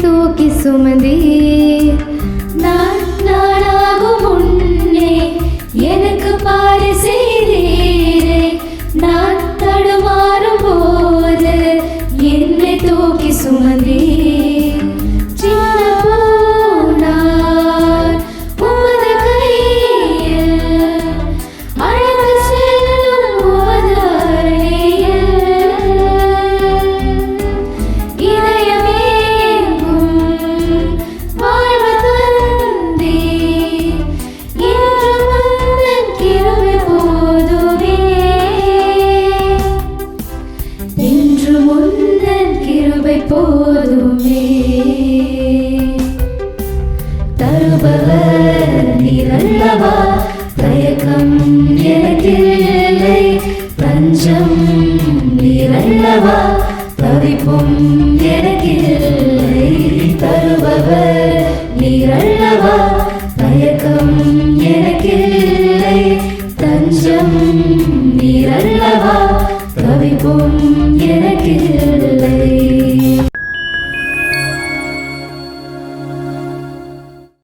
தூக்கி சுமந்தீர் நான் நானாகும் முன்னே எனக்கு பாரிசே தருபவர் நீரல்லவா தயக்கம் எனக்கில்லை. பஞ்சம் நீரல்லவா தவிப்பும் எனக்கில்லை. தருபவர் நீரல்லவா தயக்கம் எனக்கில்லை. தஞ்சம் நீரல்லவா தவிப்பும் எனக்கில்லை.